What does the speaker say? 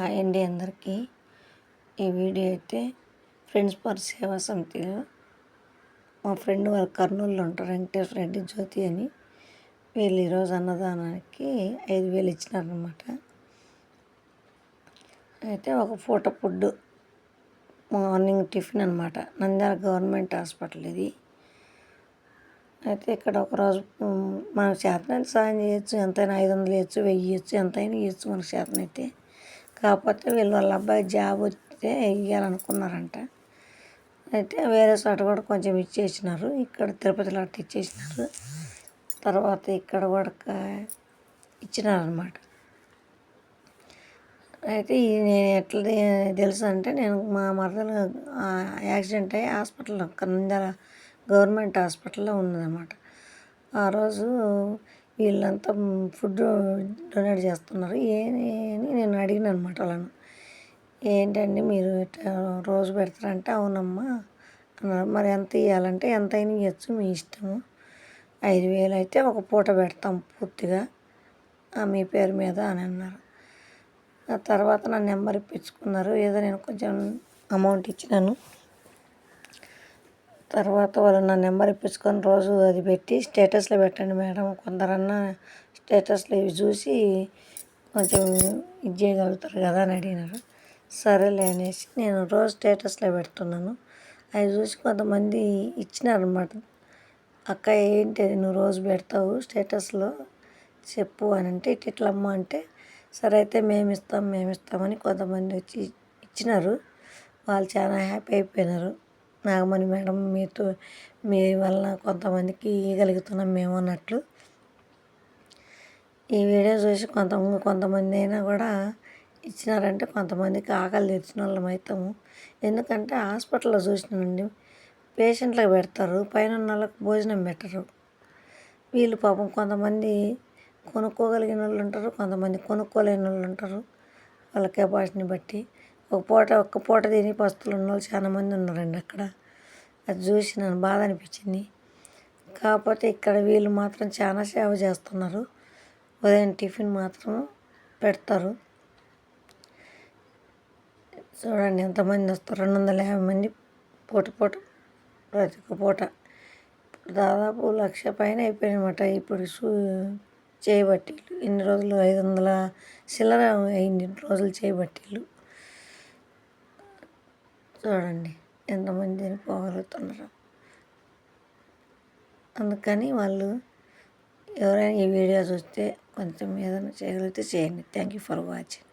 Hi అండి అందరికీ. ఈ వీడియో అయితే ఫ్రెండ్స్ ఫర్ సేవా సమితిలో మా ఫ్రెండ్ వాళ్ళ కర్నూలులో ఉంటారు వెంకటేశ్వర రెడ్డి జ్యోతి అని. వీళ్ళు ఈరోజు అన్నదానానికి ఐదు వేలు ఇచ్చినారనమాట అయితే ఒక పూట ఫుడ్ మార్నింగ్ టిఫిన్ అనమాట నంద్యాల గవర్నమెంట్ హాస్పిటల్ ఇది. అయితే ఇక్కడ ఒకరోజు మన చేతనైతే సాయం చేయొచ్చు ఎంతైనా ఐదు వందలు ఇవ్వచ్చు వెయ్యి ఇవ్వచ్చు ఎంతైనా ఇవ్వచ్చు మన చేతనైతే. కాకపోతే వీళ్ళు వాళ్ళ అబ్బాయి జాబ్ వస్తే ఇవ్వాలనుకున్నారంట అయితే వేరే చోట కూడా కొంచెం ఇచ్చేసినారు. ఇక్కడ తిరుపతిలో అట్ట ఇచ్చేసినారు. తర్వాత ఇక్కడ కూడా ఇచ్చినారనమాట అయితే ఇది నేను ఎట్లా తెలుసు అంటే నేను మా మరదలు యాక్సిడెంట్ అయ్యి హాస్పిటల్లో నంద్యాల గవర్నమెంట్ హాస్పిటల్లో ఉన్నదన్నమాట. ఆ రోజు వీళ్ళంతా ఫుడ్ డొనేట్ చేస్తున్నారు. ఏ అని నేను అడిగిన అనమాట వాళ్ళను. ఏంటండి మీరు ఇట్లా రోజు పెడతారంటే అవునమ్మా అన్నారు. మరి ఎంత ఇవ్వాలంటే ఎంత అయినా ఇవ్వచ్చు మీ ఇష్టము. ఐదు వేలు అయితే ఒక పూట పెడతాం పూర్తిగా. మీ పేరు మీద అని అన్నారు. ఆ తర్వాత నా నెంబర్ ఇప్పించుకున్నారు. ఏదో నేను కొంచెం అమౌంట్ ఇచ్చినాను. తర్వాత వాళ్ళు నా నెంబర్ ఇప్పించుకొని రోజు అది పెట్టి స్టేటస్లో పెట్టండి మేడం. కొందరన్నా స్టేటస్లో ఇవి చూసి కొంచెం ఇది చేయగలుగుతారు కదా అని అడిగినారు. సరేలే అనేసి నేను రోజు స్టేటస్లో పెడుతున్నాను. అవి చూసి కొంతమంది ఇచ్చినారనమాట అక్క ఏంటి అది? నువ్వు రోజు పెడతావు స్టేటస్లో చెప్పు అని అంటే ఇట్లమ్మ అంటే సరే అయితే మేము ఇస్తాం మేము ఇస్తామని కొంతమంది వచ్చి ఇచ్చినారు. వాళ్ళు చాలా హ్యాపీ అయిపోయినారు. నాగమణి మేడం మీతో మీ వల్ల కొంతమందికి ఇవ్వగలుగుతున్నాం మేము అన్నట్లు. ఈ వీడియో చూసి కొంత కొంతమంది అయినా కూడా ఇచ్చినారంటే కొంతమందికి ఆకలి తెచ్చిన వాళ్ళం అవుతాము ఎందుకంటే హాస్పిటల్లో చూసినండి పేషెంట్లకు పెడతారు పైన ఉన్న వాళ్ళకి భోజనం పెట్టరు. వీళ్ళు పాపం కొంతమంది కొనుక్కోగలిగిన వాళ్ళు ఉంటారు కొంతమంది కొనుక్కోలేని వాళ్ళు ఉంటారు. వాళ్ళ కెపాసిటీని బట్టి ఒక పూట ఒక్క పూట తిని పస్తులు ఉన్న వాళ్ళు చాలా మంది ఉన్నారండి అక్కడ. అది చూసి నాకు బాధ అనిపించింది. కాకపోతే ఇక్కడ వీళ్ళు మాత్రం చాలా సేవ చేస్తున్నారు. ఉదయం టిఫిన్ మాత్రం పెడతారు. చూడండి ఎంతమంది వస్తారు. రెండు వందల యాభై మంది పూట పూట ప్రతి ఒక్క పూట. దాదాపు లక్ష పైన అయిపోయినమాట ఇప్పుడు చేయబట్టీలు. ఇన్ని రోజులు ఐదు వందల చిల్లర అయింది రోజులు చేయబట్టీలు. చూడండి ఎంతమందిని పోగలుగుతున్నారు అందుకని వాళ్ళు ఎవరైనా ఈ వీడియో చూస్తే కొంచెం ఏదైనా చేయగలిగితే చేయండి. Thank you for watching